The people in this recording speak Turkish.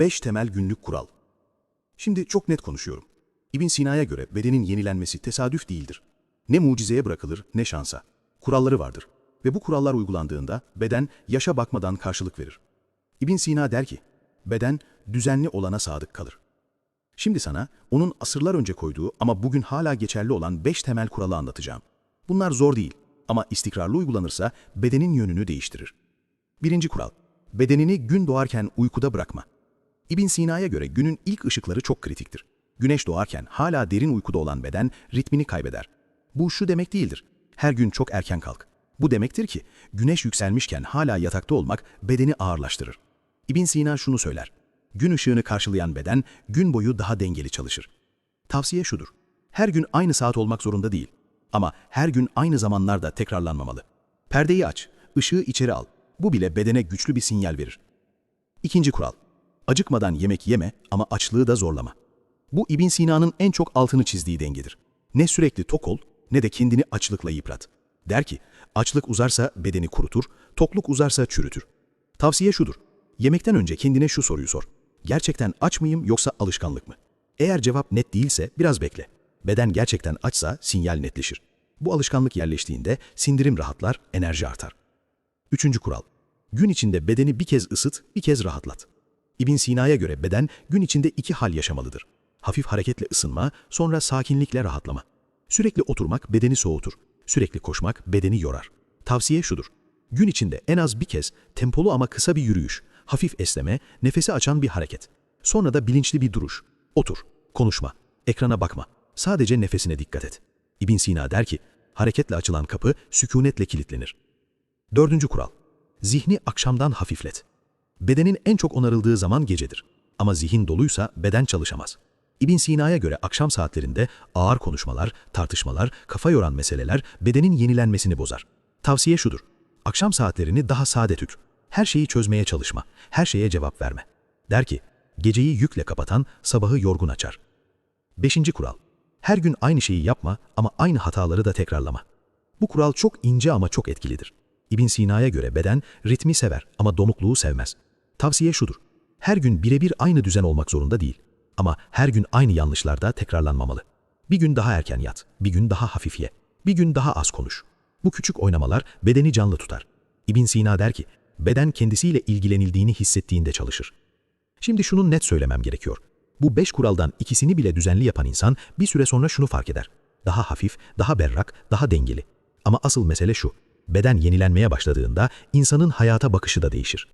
Beş temel günlük kural. Şimdi çok net konuşuyorum. İbn Sina'ya göre bedenin yenilenmesi tesadüf değildir. Ne mucizeye bırakılır ne şansa. Kuralları vardır. Ve bu kurallar uygulandığında beden yaşa bakmadan karşılık verir. İbn Sina der ki, beden düzenli olana sadık kalır. Şimdi sana onun asırlar önce koyduğu ama bugün hala geçerli olan beş temel kuralı anlatacağım. Bunlar zor değil ama istikrarlı uygulanırsa bedenin yönünü değiştirir. Birinci kural, bedenini gün doğarken uykuda bırakma. İbn Sina'ya göre günün ilk ışıkları çok kritiktir. Güneş doğarken hala derin uykuda olan beden ritmini kaybeder. Bu şu demek değildir. Her gün çok erken kalk. Bu demektir ki güneş yükselmişken hala yatakta olmak bedeni ağırlaştırır. İbn Sina şunu söyler. Gün ışığını karşılayan beden gün boyu daha dengeli çalışır. Tavsiye şudur. Her gün aynı saat olmak zorunda değil. Ama her gün aynı zamanlarda tekrarlanmamalı. Perdeyi aç, ışığı içeri al. Bu bile bedene güçlü bir sinyal verir. İkinci kural. Acıkmadan yemek yeme ama açlığı da zorlama. Bu İbn Sina'nın en çok altını çizdiği dengedir. Ne sürekli tok ol ne de kendini açlıkla yıprat. Der ki, açlık uzarsa bedeni kurutur, tokluk uzarsa çürütür. Tavsiye şudur. Yemekten önce kendine şu soruyu sor. Gerçekten aç mıyım yoksa alışkanlık mı? Eğer cevap net değilse biraz bekle. Beden gerçekten açsa sinyal netleşir. Bu alışkanlık yerleştiğinde sindirim rahatlar, enerji artar. Üçüncü kural. Gün içinde bedeni bir kez ısıt, bir kez rahatlat. İbn Sina'ya göre beden gün içinde iki hal yaşamalıdır. Hafif hareketle ısınma, sonra sakinlikle rahatlama. Sürekli oturmak bedeni soğutur. Sürekli koşmak bedeni yorar. Tavsiye şudur. Gün içinde en az bir kez tempolu ama kısa bir yürüyüş, hafif esneme, nefesi açan bir hareket. Sonra da bilinçli bir duruş. Otur, konuşma, ekrana bakma. Sadece nefesine dikkat et. İbn Sina der ki, hareketle açılan kapı sükunetle kilitlenir. Dördüncü kural. Zihni akşamdan hafiflet. Bedenin en çok onarıldığı zaman gecedir. Ama zihin doluysa beden çalışamaz. İbn Sina'ya göre akşam saatlerinde ağır konuşmalar, tartışmalar, kafa yoran meseleler bedenin yenilenmesini bozar. Tavsiye şudur. Akşam saatlerini daha sade tut. Her şeyi çözmeye çalışma. Her şeye cevap verme. Der ki, geceyi yükle kapatan sabahı yorgun açar. Beşinci kural. Her gün aynı şeyi yapma ama aynı hataları da tekrarlama. Bu kural çok ince ama çok etkilidir. İbn Sina'ya göre beden ritmi sever ama donukluğu sevmez. Tavsiye şudur. Her gün birebir aynı düzen olmak zorunda değil. Ama her gün aynı yanlışlarda tekrarlanmamalı. Bir gün daha erken yat, bir gün daha hafif ye, bir gün daha az konuş. Bu küçük oynamalar bedeni canlı tutar. İbn Sina der ki, beden kendisiyle ilgilenildiğini hissettiğinde çalışır. Şimdi şunu net söylemem gerekiyor. Bu beş kuraldan ikisini bile düzenli yapan insan bir süre sonra şunu fark eder. Daha hafif, daha berrak, daha dengeli. Ama asıl mesele şu. Beden yenilenmeye başladığında insanın hayata bakışı da değişir.